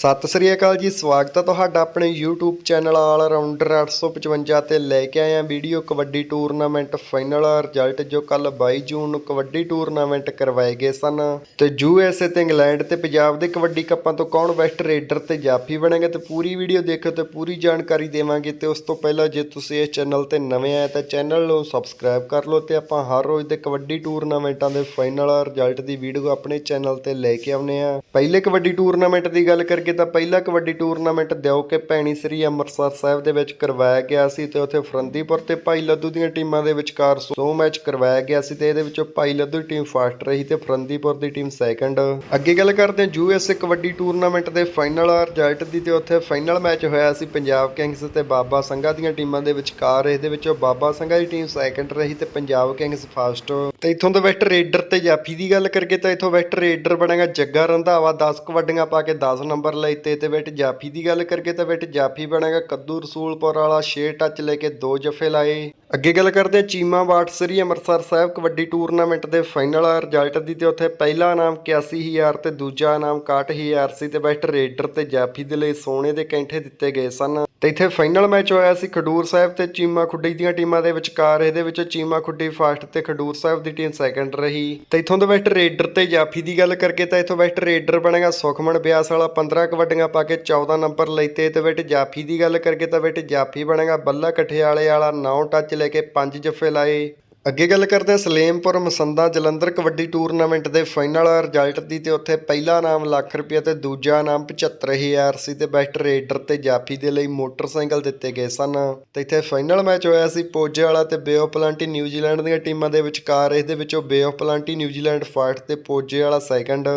ਸਤਿ ਸ੍ਰੀ ਅਕਾਲ ਜੀ, ਸਵਾਗਤ ਹੈ ਤੁਹਾਡਾ ਆਪਣੇ YouTube ਚੈਨਲ ਆਲ ਰਾਉਂਡਰ 855 ਤੇ ਲੈ ਕੇ ਆਇਆ video kabaddi tournament final. Result ਜੋ ਕੱਲ 22 ਜੂਨ ਨੂੰ ਕਬੱਡੀ ਟੂਰਨਾਮੈਂਟ ਕਰਵਾਏ ਗਏ ਸਨ। ਤੇ ਯੂਐਸਏ ਤੇ ਇੰਗਲੈਂਡ ਤੇ ਪੰਜਾਬ ਦੇ ਕਬੱਡੀ ਕੱਪਾਂ ਤੋਂ ਕੌਣ ਵੈਸਟ ਰੇਡਰ ਤੇ ਜਾਫੀ ਬਣੇਗਾ ਤੇ ਪੂਰੀ ਵੀਡੀਓ ਦੇਖੋ ਤੇ ਪੂਰੀ ਜਾਣਕਾਰੀ ਦੇਵਾਂਗੇ ਤੇ ਉਸ ਤੋਂ ਪਹਿਲਾਂ ਜੇ ਤੁਸੀਂ ਇਸ ਚੈਨਲ ਤੇ ਨਵੇਂ ਆਏ ਤਾਂ ਚੈਨਲ ਨੂੰ ਸਬਸਕ੍ਰਾਈਬ ਕਰ ਲਓ ਤੇ ਆਪਾਂ ਹਰ ਰੋਜ਼ ਦੇ ਕਬੱਡੀ ਟੂਰਨਾਮੈਂਟਾਂ ਦੇ ਫਾਈਨਲ ਰਿਜ਼ਲਟ ਦੀ ਵੀਡੀਓ ਆਪਣੇ ਚੈਨਲ ਤੇ ਲੈ ਕੇ ਆਉਨੇ ਆ ਪਹਿਲੇ ਕਬੱਡੀ ਟੂਰਨਾਮੈਂਟ ਦੀ ਗੱਲ ਕਰਕੇ ਤਾਂ ਪਹਿਲਾ ਕਬੱਡੀ ਟੂਰਨਾਮੈਂਟ ਦਿਓਕੇ ਭੈਣੀ ਸ੍ਰੀ ਅੰਮ੍ਰਿਤਸਰ ਸਾਹਿਬ ਦੇ ਵਿੱਚ ਕਰਵਾਇਆ ਗਿਆ ਸੀ ਤੇ ਉੱਥੇ ਫਰੰਦੀਪੁਰ ਤੇ ਭਾਈ ਲੱਦੂ ਦੀਆਂ ਟੀਮਾਂ ਦੇ ਵਿਚਕਾਰ ਸੋ ਮੈਚ ਕਰਵਾਇਆ ਗਿਆ ਸੀ ਤੇ ਇਹਦੇ ਵਿੱਚੋਂ ਭਾਈ ਲੱਦੂ ਦੀ ਟੀਮ ਫਸਟ ਰਹੀ ਤੇ ਫਰੰਦੀਪੁਰ ਦੀ ਟੀਮ ਸੈਕੰਡ। ਅੱਗੇ ਗੱਲ ਕਰਦੇ ਹਾਂ ਯੂਐਸਏ ਕਬੱਡੀ ਟੂਰਨਾਮੈਂਟ ਦੇ ਫਾਈਨਲ ਰਿਜ਼ਲਟ ਦੀ ਤੇ ਉੱਥੇ ਫਾਈਨਲ ਮੈਚ ਹੋਇਆ ਸੀ ਪੰਜਾਬ ਕਿੰਗਸ ਤੇ ਬਾਬਾ ਸੰਘਾ ਦੀਆਂ ਟੀਮਾਂ ਦੇ ਵਿਚਕਾਰ। ਇਹਦੇ ਵਿੱਚੋਂ ਬਾਬਾ ਸੰਘਾ ਦੀ ਟੀਮ ਸੈਕੰਡ ਰਹੀ ਤੇ ਪੰਜਾਬ ਕਿੰਗਸ ਫਸਟ। ਤੇ ਇਥੋਂ ਦੇ ਵੈਸਟ ਰੇਡਰ ਤੇ ਜਾਫੀ ਦੀ ਗੱਲ ਕਰਕੇ ਤਾਂ ਇਥੋਂ ਵੈਸਟ ਰੇਡਰ ਬਣੇਗਾ ਜੱਗਾ ਰੰਧਾਵਾ। 10 ਕਬੱਡੀਆਂ ਪਾ ਕੇ 10 ਨੰਬਰ ਲੈਤੇ ਤੇ ਵੈਟ ਜਾਫੀ ਦੀ ਗੱਲ ਕਰਕੇ ਤਾਂ ਵੈਟ ਜਾਫੀ ਬਣੇਗਾ। ਕੱਦੂ ਰਸੂਲਪੁਰ ਵਾਲਾ 6 ਟੱਚ ਲੈ ਕੇ ਦੋ ਜਫੇ ਲਾਏ। ਅੱਗੇ ਗੱਲ ਕਰਦੇ ਚੀਮਾ ਬਾਟ ਸ੍ਰੀ ਅੰਮ੍ਰਿਤਸਰ ਸਾਹਿਬ ਕਬੱਡੀ ਟੂਰਨਾਮੈਂਟ ਦੇ ਫਾਈਨਲ ਰਿਜ਼ਲਟ ਦੀ ਤੇ ਉੱਥੇ ਪਹਿਲਾ ਇਨਾਮ 81000 ਤੇ ਦੂਜਾ ਇਨਾਮ 61000 ਸੀ ਤੇ ਵੈਸਟ ਰੇਡਰ ਤੇ ਜਾਫੀ ਦੇ ਲਈ ਸੋਨੇ ਦੇ ਕੈਂਠੇ ਦਿੱਤੇ ਗਏ ਸਨ। ਤੇ ਇੱਥੇ ਫਾਈਨਲ ਮੈਚ ਹੋਇਆ ਸੀ ਖਡੂਰ ਸਾਹਿਬ ਤੇ ਚੀਮਾ ਖੁੱਡੀ ਦੀਆਂ ਟੀਮਾਂ ਦੇ ਵਿਚਕਾਰ। ਇਹਦੇ ਵਿੱਚ ਚੀਮਾ ਖੁੱਡੀ ਫਸਟ ਤੇ ਖਡੂਰ ਸਾਹਿਬ ਦੀ ਟੀਮ ਸੈਕੰਡ ਰਹੀ। ਤੇ ਇਥੋਂ ਦੇ ਵੈਸਟ ਰੇਡਰ ਤੇ ਜਾਫੀ ਦੀ ਗੱਲ ਕਰਕੇ ਤਾਂ ਇਥੋਂ ਵੈਸਟ ਰੇਡਰ ਬਣੇਗਾ ਸੁਖਮਨ ਬਿਆਸ ਵਾਲਾ। 15 ਕਬੱਡੀਆਂ ਪਾ ਕੇ 14 ਨੰਬਰ ਲੈਤੇ ਤੇ ਵੈਟ ਜਾਫੀ ਦੀ ਗੱਲ ਕਰਕੇ ਤਾਂ ਵੈਟ ਜਾਫੀ ਬਣੇਗਾ ਬੱਲਾ ਕਠਿਆਲੇ ਵਾਲਾ। 9 ਟੱਚ ਲੈ ਕੇ 5 ਜੱਫੇ ਲਾਏ। ਅੱਗੇ ਗੱਲ ਕਰਦੇ ਹਾਂ ਸਲੇਮਪੁਰ ਮਸੰਦਾ ਜਲੰਧਰ ਕਬੱਡੀ ਟੂਰਨਾਮੈਂਟ ਦੇ ਫਾਈਨਲ ਰਿਜ਼ਲਟ ਦੀ ਤੇ ਉੱਥੇ ਪਹਿਲਾ ਇਨਾਮ ਲੱਖ ਰੁਪਏ ਤੇ ਦੂਜਾ ਇਨਾਮ 75000 ਸੀ ਤੇ ਬੈਸਟ ਰੇਡਰ ਤੇ ਜਾਫੀ ਦੇ ਲਈ ਮੋਟਰਸਾਈਕਲ ਦਿੱਤੇ ਗਏ ਸਨ। ਤੇ ਇੱਥੇ ਫਾਈਨਲ ਮੈਚ ਹੋਇਆ ਸੀ ਪੋਜੇ ਵਾਲਾ ਤੇ ਬੇ ਆਫ ਪਲਾਂਟੀ ਨਿਊਜ਼ੀਲੈਂਡ ਦੀਆਂ ਟੀਮਾਂ ਦੇ ਵਿਚਕਾਰ। ਇਸ ਦੇ ਵਿੱਚੋਂ Bay of Plenty New Zealand first ਤੇ ਪੋਜੇ ਵਾਲਾ ਸੈਕੰਡ।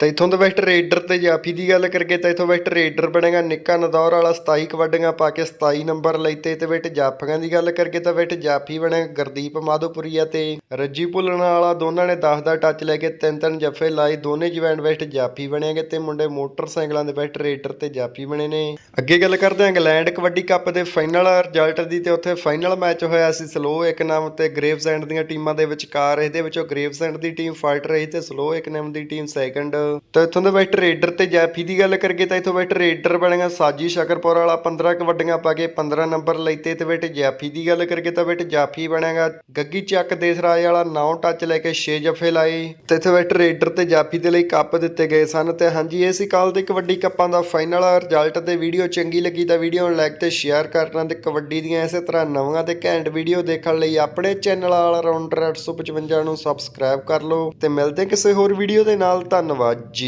ਤੇ ਇਥੋਂ ਦੇ ਵੈਸਟ ਰੇਡਰ ਤੇ ਜਾਫੀ ਦੀ ਗੱਲ ਕਰਕੇ ਤਾਂ ਇਥੋਂ ਵੈਸਟ ਰੇਡਰ ਬਣੇਗਾ ਨਿੱਕਾ ਨਦੌਰ ਵਾਲਾ 27 ਕਬੱਡੀਆਂ ਪਾ ਕੇ 27 ਨੰਬਰ ਲੈਤੇ ਤੇ ਵੈਟ ਜਾਫੀਆਂ ਦੀ ਗੱਲ ਕਰਕੇ ਤਾਂ ਵੈਟ ਜਾਫੀ ਬਣੇਗਾ, ਗੁਰਦੀਪ ਮਾਧੋਪੁਰੀਆ ਤੇ ਰੱਜੀ ਭੁੱਲਣ ਵਾਲਾ, ਦੋਨਾਂ ਨੇ 10 ਦਾ ਟੱਚ ਲੈ ਕੇ ਤਿੰਨ ਤਿੰਨ ਜੱਫੇ ਲਾਏ, ਦੋਨੇ ਜਵੈਂਟ ਵੈਸਟ ਜਾਫੀ ਬਣੇਗੇ ਤੇ ਮੁੰਡੇ ਮੋਟਰਸਾਈਕਲਾਂ ਦੇ ਵੈਸਟ ਰੇਡਰ ਤੇ ਜਾਫੀ ਬਣੇ ਨੇ। ਅੱਗੇ ਗੱਲ ਕਰਦੇ ਹਾਂ ਇੰਗਲੈਂਡ ਕਬੱਡੀ ਕੱਪ ਦੇ ਫਾਈਨਲ ਰਿਜ਼ਲਟ ਦੀ ਤੇ ਉੱਥੇ ਫਾਈਨਲ ਮੈਚ ਹੋਇਆ ਸੀ ਸਲੋ ਇੱਕ ਨਾਮ ਤੇ ਗ੍ਰੇਵਸ ਐਂਡ ਦੀਆਂ ਟੀਮਾਂ ਦੇ ਵਿਚਕਾਰ, ਇਹਦੇ ਵਿੱਚੋਂ ਗ੍ਰੇਵਸ ਐਂਡ ਦੀ ਟੀਮ ਫਾਈਟ ਰਹੀ ਤੇ ਸਲੋ ਇੱਕ ਨਾਮ ਦੀ ਟੀਮ ਸੈਕੰਡ ਤੇ ਇੱਥੋਂ ਦੇ ਵੈਸਟ ਰੇਡਰ ਤੇ ਜਾਫੀ ਦੀ ਗੱਲ ਕਰਕੇ ਤਾਂ ਇੱਥੋਂ ਵੈਸਟ ਰੇਡਰ ਬਣੇਗਾ ਸਾਜੀ ਸ਼ਕਰਪੁਰ ਵਾਲਾ 15 ਕਬੱਡੀਆਂ ਪਾ ਕੇ 15 ਨੰਬਰ ਲੈਤੇ ਤੇ ਵੈਟ ਜੈਫੀ ਦੀ ਗੱਲ ਕਰਕੇ ਤਾਂ ਵੈਟ ਜਾਫੀ ਬਣੇਗਾ ਗੱਗੀ ਚੱਕ ਦੇਸਰਾਜ ਵਾਲਾ 9 ਟੱਚ ਲੈ ਕੇ 6 ਜਫੇ ਲਾਏ। ਤੇ ਇੱਥੇ ਵੈਸਟ ਰੇਡਰ ਤੇ ਜਾਫੀ ਦੇ ਲਈ ਕੱਪ ਦਿੱਤੇ ਗਏ ਸਨ ਤੇ ਹਾਂਜੀ, ਇਹ ਸੀ ਕੱਲ ਦੇ ਕਬੱਡੀ ਕੱਪਾਂ ਦਾ ਫਾਈਨਲ ਰਿਜ਼ਲਟ ਤੇ ਵੀਡੀਓ ਚੰਗੀ ਲੱਗੀ ਤਾਂ ਵੀਡੀਓ ਨੂੰ ਲਾਈਕ ਤੇ ਸ਼ੇਅਰ ਕਰਨਾ ਤੇ ਕਬੱਡੀ ਦੀਆਂ ਇਸੇ ਤਰ੍ਹਾਂ ਨਵੀਆਂ ਤੇ ਘੈਂਟ ਵੀਡੀਓ ਦੇਖਣ ਲਈ ਆਪਣੇ ਚੈਨਲ ਆਲ ਰਾਉਂਡਰ 855 ਨੂੰ ਸਬਸਕ੍ਰਾਈਬ ਕਰ ਲਓ ਤੇ ਮਿਲਦੇ ਕਿਸੇ ਹੋਰ ਵੀਡੀਓ ਦੇ ਨਾਲ, ਧੰਨਵਾਦ ਜੀ